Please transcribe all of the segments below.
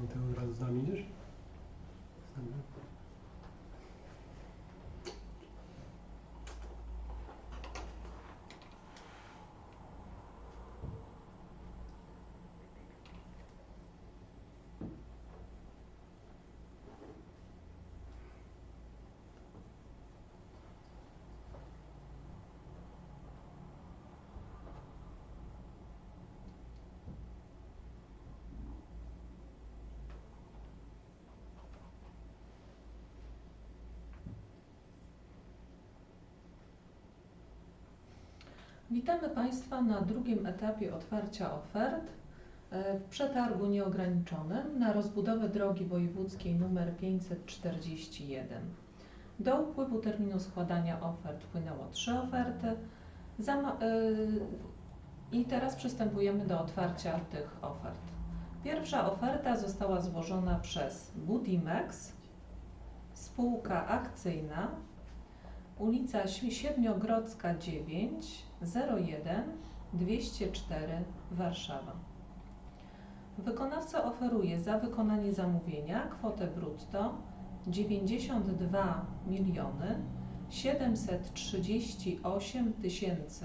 Ты сразу с нами? Witamy Państwa na drugim etapie otwarcia ofert e, w przetargu nieograniczonym na rozbudowę drogi wojewódzkiej nr 541. Do upływu terminu składania ofert wpłynęło trzy oferty e, i teraz przystępujemy do otwarcia tych ofert. Pierwsza oferta została złożona przez Budimex, spółka akcyjna ulica Siedmiogrodzka 9, 01 204 Warszawa. Wykonawca oferuje za wykonanie zamówienia kwotę brutto 92 miliony 738 tysięcy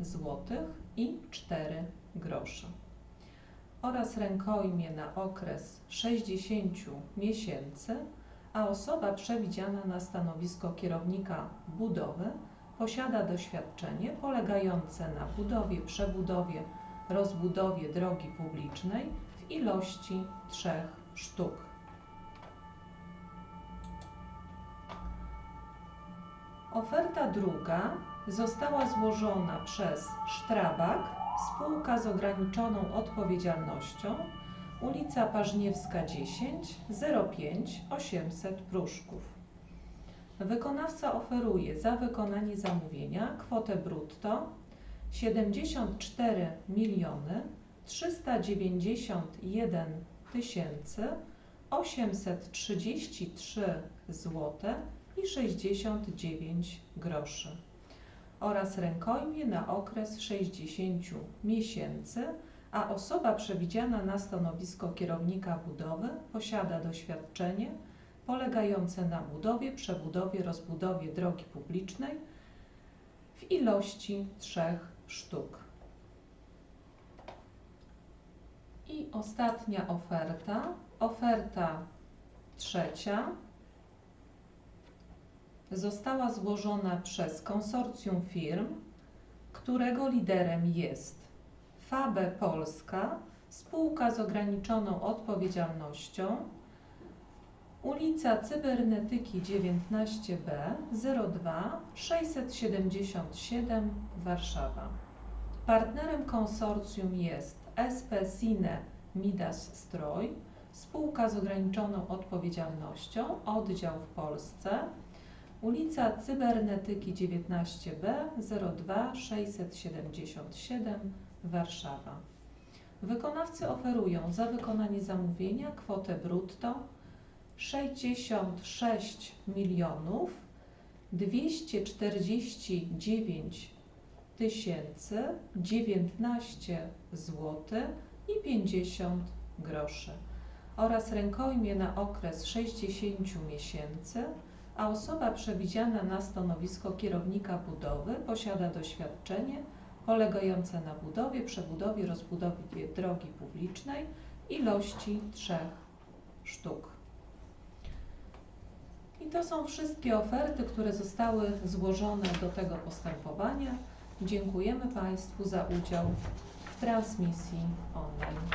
złotych i 4 grosze oraz rękojmie na okres 60 miesięcy a osoba przewidziana na stanowisko kierownika budowy posiada doświadczenie polegające na budowie, przebudowie, rozbudowie drogi publicznej w ilości trzech sztuk. Oferta druga została złożona przez Sztrabak, spółka z ograniczoną odpowiedzialnością ulica Pażniewska 10 05 800 Pruszków. Wykonawca oferuje za wykonanie zamówienia kwotę brutto 74 miliony 391 tysięcy 833 zł i 69 groszy oraz rękojmie na okres 60 miesięcy a osoba przewidziana na stanowisko kierownika budowy posiada doświadczenie polegające na budowie, przebudowie, rozbudowie drogi publicznej w ilości trzech sztuk. I ostatnia oferta, oferta trzecia, została złożona przez konsorcjum firm, którego liderem jest FABE Polska, spółka z ograniczoną odpowiedzialnością, ulica Cybernetyki 19B 02 677 Warszawa. Partnerem konsorcjum jest SP Sine Midas Stroj, spółka z ograniczoną odpowiedzialnością, oddział w Polsce, ulica Cybernetyki 19B 02 677 Warszawa. Wykonawcy oferują za wykonanie zamówienia kwotę brutto 66 milionów 249 tysięcy 19 zł i 50 groszy oraz rękojmie na okres 60 miesięcy, a osoba przewidziana na stanowisko kierownika budowy posiada doświadczenie polegające na budowie, przebudowie, rozbudowie drogi publicznej ilości trzech sztuk. I to są wszystkie oferty, które zostały złożone do tego postępowania. Dziękujemy Państwu za udział w transmisji online.